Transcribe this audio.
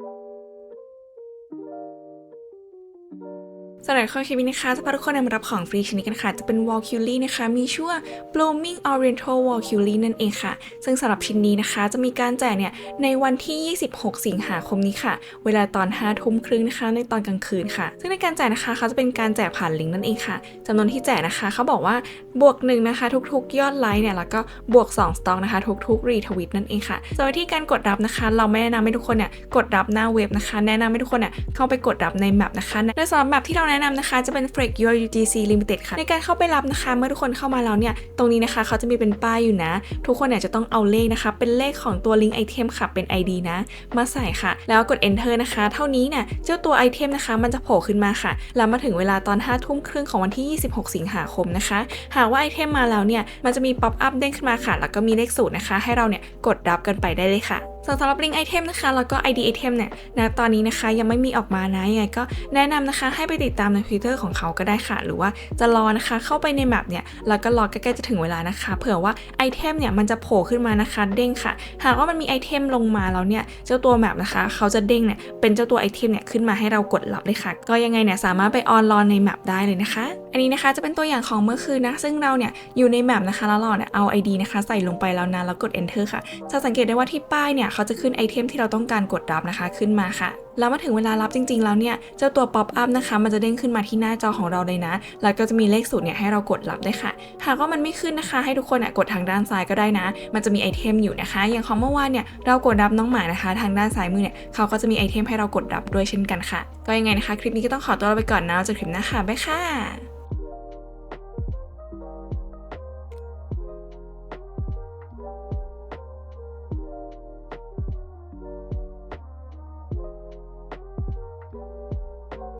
thank you สำหรับข้อคลิปนี้นะคะจะพาทุกคนมารับของฟรีชนิดกันค่ะ จะเป็น wall c u l i นะคะ มีชื่อว่า blooming oriental wall c u l i นั่นเองค่ะ ซึ่งสำหรับชิ้นนี้นะคะ จะมีการแจกเนี่ยในวันที่ 26 สิงหาคมนี้ค่ะ เวลาตอน5ทุ่มครึ่งนะคะ ในตอนกลางคืนค่ะ ซึ่งในการแจกนะคะเขาจะเป็นการแจกผ่านลิงก์นั่นเองค่ะจำนวนที่แจกนะคะเขาบอกว่าบวกหนึ่งนะคะ ทุกๆ ยอดไลค์เนี่ยแล้วก็บวก 2 สต็อกนะคะ ทุกๆรีทวิตนั่นเองค่ะส่วนวิธีการกดรับนะคะ เราไม่แนะนำให้ทุกคนเนี่ยกดรับหน้าเว็บนะคะ แนะนำให้ทุกคนเนี่ยเข้าไปกดรับในแมปนะคะโดยสำหรับแมปที่เราแนะนำนะคะจะเป็น f r e k Your UGC Limited ค่ะ ในการเข้าไปรับนะคะ เมื่อทุกคนเข้ามาแล้วเนี่ย ตรงนี้นะคะเขาจะมีเป็นป้ายอยู่นะ ทุกคนเนี่ยจะต้องเอาเลขนะคะ เป็นเลขของตัวลิงก์ไอเทมค่ะ เป็น ID นะ มาใส่ค่ะ แล้วกด enter นะคะ เท่านี้เนี่ยเจ้าตัวไอเทมนะคะ มันจะโผล่ขึ้นมาค่ะ แล้วมาถึงเวลาตอน5ทุ่มครึ่งของวันที่ 26 สิงหาคมนะคะ หากว่าไอเทมมาแล้วเนี่ย มันจะมีป๊อปอัพเด้งขึ้นมาค่ะ แล้วก็มีเลขสูตรนะคะ ให้เราเนี่ยกดรับกันไปได้เลยค่ะ ส่วนสำหรับลิงก์ไอเทมนะคะ แล้วก็ ID ไอเทมเนี่ยนะตอนนี้นะคะยังไม่มีออกมานะยังไงก็แนะนำนะคะให้ไปติดตามใน Twitter ของเขาก็ได้ค่ะ หรือว่าจะรอนะคะเข้าไปในแมปเนี่ยแล้วก็รอใกล้ๆจะถึงเวลานะคะ เผื่อว่าไอเทมเนี่ยมันจะโผล่ขึ้นมานะคะเด้งค่ะ หากว่ามันมีไอเทมลงมาแล้วเนี่ยเจ้าตัวแมปนะคะ เขาจะเด้งเนี่ยเป็นเจ้าตัวไอเทมเนี่ยขึ้นมาให้เรากดรับเลยค่ะ ก็ยังไงเนี่ยสามารถไปออนรอนในแมปได้เลยนะคะ อันนี้นะคะจะเป็นตัวอย่างของเมื่อคืนนะ ซึ่งเราเนี่ยอยู่ในแมปนะคะแล้วเราเนี่ยเอา ID นะคะใส่ลงไปแล้วนะแล้วกด enter ค่ะจะสังเกตได้ว่าที่ป้ายเนี่ยเขาจะขึ้นไอเทมที่เราต้องการกดรับนะคะขึ้นมาค่ะแล้วมาถึงเวลารับจริง ๆ แล้วเนี่ยเจ้าตัว pop up นะคะมันจะเด้งขึ้นมาที่หน้าจอของเราเลยนะ แล้วก็จะมีเลขสูตรเนี่ยให้เรากดรับได้ค่ะ หากว่ามันไม่ขึ้นนะคะ ให้ทุกคนอะกดทางด้านซ้ายก็ได้นะ มันจะมีไอเทมอยู่นะคะ อย่างของเมื่อวานเนี่ยเรากดรับน้องหมานะคะ ทางด้านซ้ายมือเนี่ยเขาก็จะมีไอเทมให้เรากดรับด้วยเช่นกันค่ะ ก็ยังไงนะคะ คลิปนี้ก็ต้องขอตัวลาไปก่อนนะเจอคลิปหน้าค่ะบ๊ายค่ะ